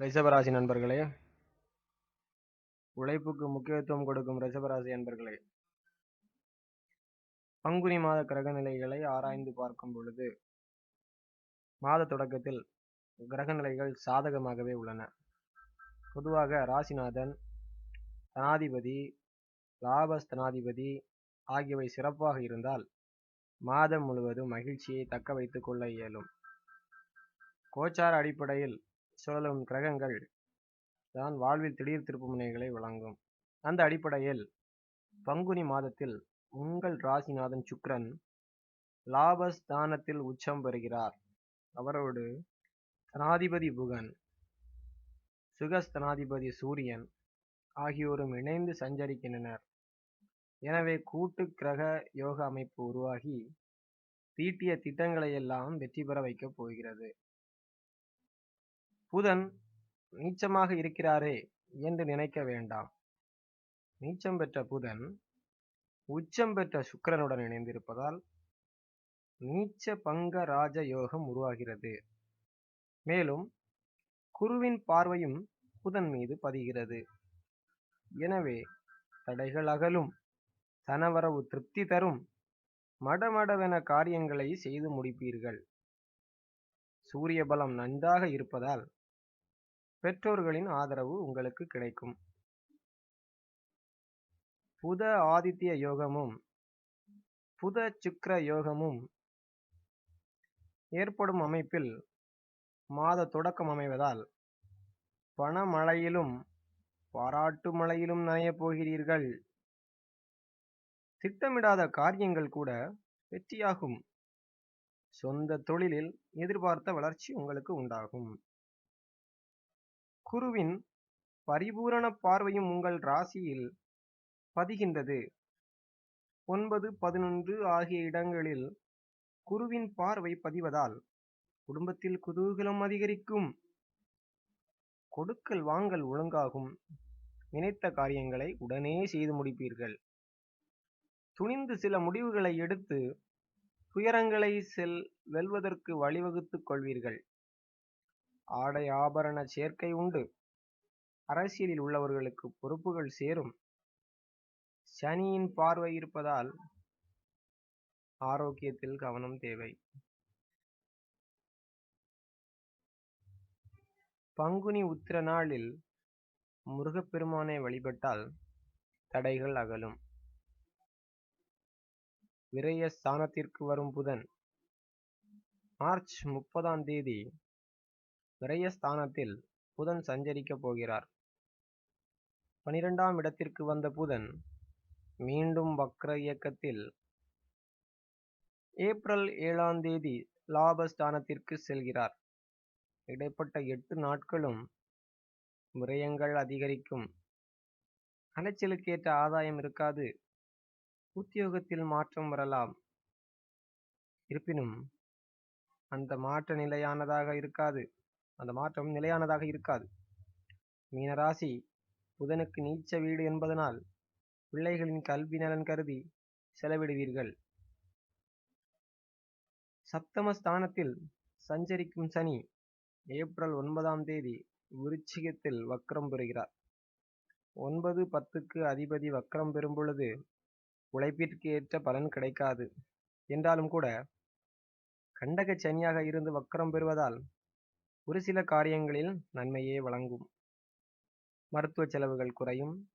ரிஷபராசி நண்பர்களே உழைப்புக்கு முக்கியத்துவம் கொடுக்கும் ரிஷபராசி நண்பர்களே பங்குனி மாத கிரக நிலைகளை ஆராய்ந்து பார்க்கும் பொழுது மாத தொடக்கத்தில் கிரக நிலைகள் சாதகமாகவே உள்ளன. பொதுவாக ராசிநாதன் தனாதிபதி லாபஸ்தனாதிபதி ஆகியவை சிறப்பாக இருந்தால் மாதம் முழுவதும் மகிழ்ச்சியை தக்க வைத்துக் கொள்ள இயலும். கோச்சார அடிப்படையில் சுழலும் கிரகங்கள் தான் வாழ்வில் திடீர் திருப்புமுனைகளை வழங்கும். அந்த அடிப்படையில் பங்குனி மாதத்தில் உங்கள் ராசிநாதன் சுக்ரன் லாபஸ்தானத்தில் உச்சம் பெறுகிறார். அவரோடு ஸ்தனாதிபதி புகன் சுகஸ்தனாதிபதி சூரியன் ஆகியோரும் இணைந்து சஞ்சரிக்கின்றனர். எனவே கூட்டு கிரக யோக அமைப்பு உருவாகி தீட்டிய திட்டங்களை எல்லாம் வெற்றி பெற வைக்கப் போகிறது. புதன் நீச்சமாக இருக்கிறாரே என்று நினைக்க வேண்டாம். நீச்சம் பெற்ற புதன் உச்சம் பெற்ற சுக்கரனுடன் இணைந்திருப்பதால் நீச்ச பங்க ராஜ யோகம் உருவாகிறது. மேலும் குருவின் பார்வையும் புதன் மீது பதிகிறது. எனவே தடைகள் அகலும். தனவரவு திருப்தி தரும். மடமடவென காரியங்களை செய்து முடிப்பீர்கள். சூரிய பலம் நன்றாக இருப்பதால் பெற்றோர்களின் ஆதரவு உங்களுக்கு கிடைக்கும். புத ஆதித்ய யோகமும் புத சுக்கர யோகமும் ஏற்படும் அமைப்பில் மாத தொடக்கம் அமைவதால் பணமழையிலும் பாராட்டு மழையிலும் நனையப் போகிறீர்கள். திட்டமிடாத காரியங்கள் கூட வெற்றியாகும். சொந்த தொழிலில் எதிர்பார்த்த வளர்ச்சி உங்களுக்கு உண்டாகும். குருவின் பரிபூரண பார்வையும் உங்கள் ராசியில் பதிகின்றது. ஒன்பது பதினொன்று ஆகிய இடங்களில் குருவின் பார்வை பதிவதால் குடும்பத்தில் குதூகலம் அதிகரிக்கும். கொடுக்கல் வாங்கல் ஒழுங்காகும். நினைத்த காரியங்களை உடனே செய்து முடிப்பீர்கள். துணிந்து சில முடிவுகளை எடுத்து துயரங்களை செல் வெல்வதற்கு வழிவகுத்துக் கொள்வீர்கள். ஆடை ஆபரண சேர்க்கை உண்டு. அரசியலில் உள்ளவர்களுக்கு பொறுப்புகள் சேரும். சனியின் பார்வை இருப்பதால் ஆரோக்கியத்தில் கவனம் தேவை. பங்குனி உத்திர நாளில் முருகப்பெருமானை வழிபட்டால் தடைகள் அகலும். விரய ஸ்தானத்திற்கு வரும் புதன் மார்ச் முப்பதாம் தேதி விரயஸ்தானத்தில் புதன் சஞ்சரிக்கப் போகிறார். பனிரெண்டாம் இடத்திற்கு வந்த புதன் மீண்டும் வக்ர இயக்கத்தில் ஏப்ரல் ஏழாம் தேதி லாபஸ்தானத்திற்கு செல்கிறார். இடைப்பட்ட எட்டு நாட்களும் விரயங்கள் அதிகரிக்கும். அலைச்சலுக்கேற்ற ஆதாயம் இருக்காது. உத்தியோகத்தில் மாற்றம் வரலாம். இருப்பினும் அந்த மாற்ற நிலையானதாக இருக்காது. அந்த மாற்றம் நிலையானதாக இருக்காது. மீனராசி புதனுக்கு நீச்ச வீடு என்பதனால் பிள்ளைகளின் கல்வி நலன் கருதி செலவிடுவீர்கள். சப்தம ஸ்தானத்தில் சஞ்சரிக்கும் சனி ஏப்ரல் ஒன்பதாம் தேதி விருச்சிகத்தில் வக்ரம் பெறுகிறார். ஒன்பது பத்துக்கு அதிபதி வக்ரம் பெறும் பொழுது உழைப்பிற்கு ஏற்ற பலன் கிடைக்காது. என்றாலும் கூட கண்டக சனியாக இருந்து வக்ரம் பெறுவதால் ஒரு சில காரியங்களில் நன்மையே வழங்கும். மருத்துவ செலவுகள் குறையும்.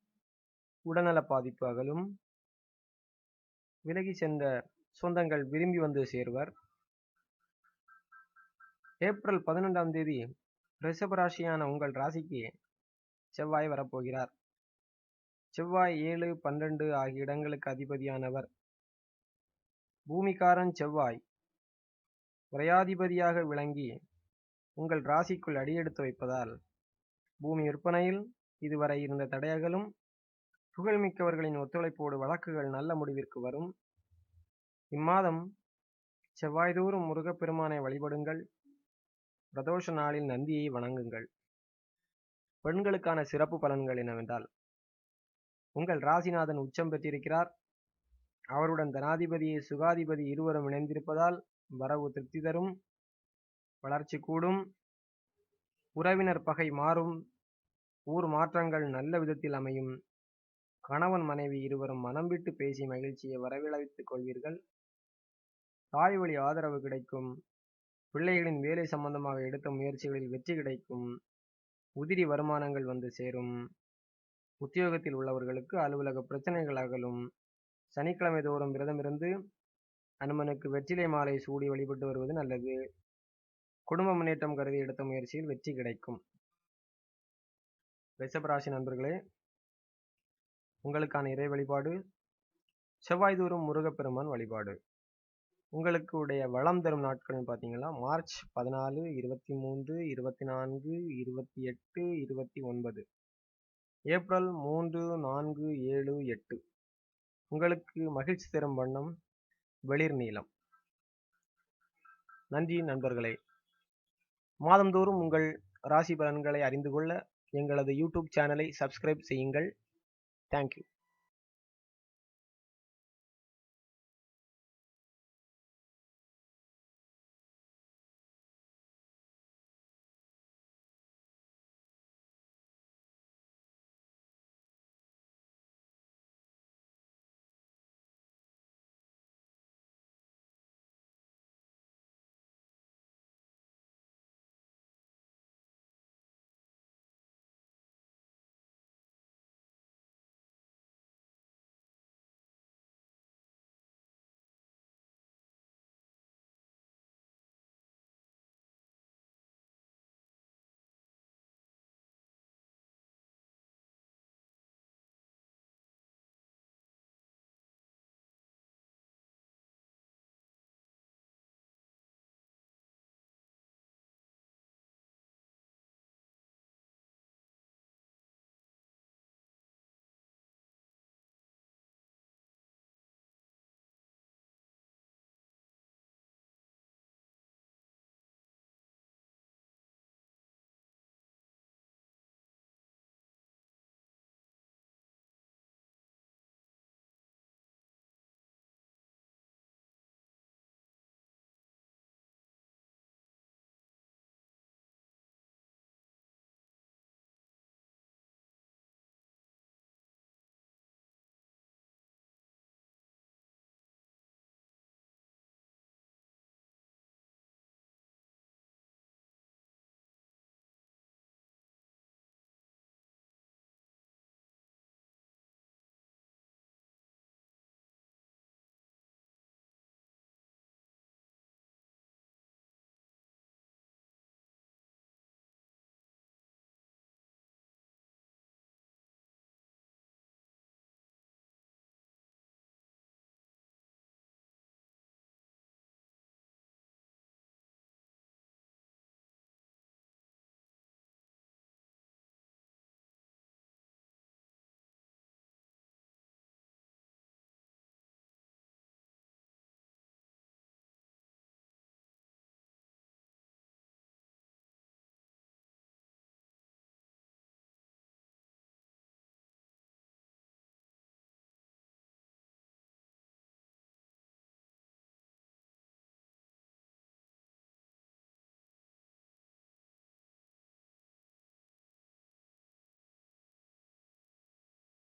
உடல்நல பாதிப்பு அகலும். விலகி சென்ற சொந்தங்கள் விரும்பி வந்து சேர்வர். ஏப்ரல் பதினொன்றாம் தேதி ரிஷபராசியான உங்கள் ராசிக்கு செவ்வாய் வரப்போகிறார். செவ்வாய் ஏழு பன்னெண்டு ஆகிய இடங்களுக்கு அதிபதியானவர். பூமிக்காரன் செவ்வாய். விரையாதிபதியாக விளங்கி உங்கள் ராசிக்குள் அடியெடுத்து வைப்பதால் பூமி விற்பனையில் இதுவரை இருந்த தடையகளும் புகழ்மிக்கவர்களின் ஒத்துழைப்போடு வழக்குகள் நல்ல முடிவிற்கு வரும். இம்மாதம் செவ்வாய்தோறும் முருகப்பெருமானை வழிபடுங்கள். பிரதோஷ நாளில் நந்தியை வணங்குங்கள். பெண்களுக்கான சிறப்பு பலன்கள் என்னவென்றால் உங்கள் ராசிநாதன் உச்சம் பெற்றிருக்கிறார். அவருடன் தனாதிபதியை சுகாதிபதி இருவரும் இணைந்திருப்பதால் வரவு திருப்தி தரும். வளர்ச்சி கூடும். உறவினர் பகை மாறும். ஊர் மாற்றங்கள் நல்ல விதத்தில் அமையும். கணவன் மனைவி இருவரும் மனம் விட்டு பேசி மகிழ்ச்சியை வரவழைத்துக் கொள்வீர்கள். தாய் வழி ஆதரவு கிடைக்கும். பிள்ளைகளின் வேலை சம்பந்தமாக எடுத்த முயற்சிகளில் வெற்றி கிடைக்கும். உதிரி வருமானங்கள் வந்து சேரும். உத்தியோகத்தில் உள்ளவர்களுக்கு அலுவலக பிரச்சனைகள் அகலும். சனிக்கிழமை தோறும் விரதமிருந்து அனுமனுக்கு வெற்றிலை மாலை சூடி வழிபட்டு வருவது நல்லது. குடும்ப முன்னேற்றம் கருதி எடுத்த முயற்சியில் வெற்றி கிடைக்கும். ரிஷபராசி நண்பர்களே உங்களுக்கான இறை வழிபாடு செவ்வாய் தூரம் முருகப்பெருமான் வழிபாடு. உங்களுக்கு உடைய வளம் தரும் நாட்கள்னு பார்த்தீங்கன்னா மார்ச் பதினாலு இருபத்தி மூன்று இருபத்தி நான்கு இருபத்தி எட்டு இருபத்தி ஒன்பது. ஏப்ரல் மூன்று நான்கு ஏழு எட்டு. உங்களுக்கு மகிழ்ச்சி தரும் வண்ணம் வெளிர் நீளம். நன்றி நண்பர்களே. மாதந்தோறும் உங்கள் ராசி பலன்களை அறிந்து கொள்ள எங்களது யூடியூப் சேனலை சப்ஸ்கிரைப் செய்யுங்கள். தேங்க்யூ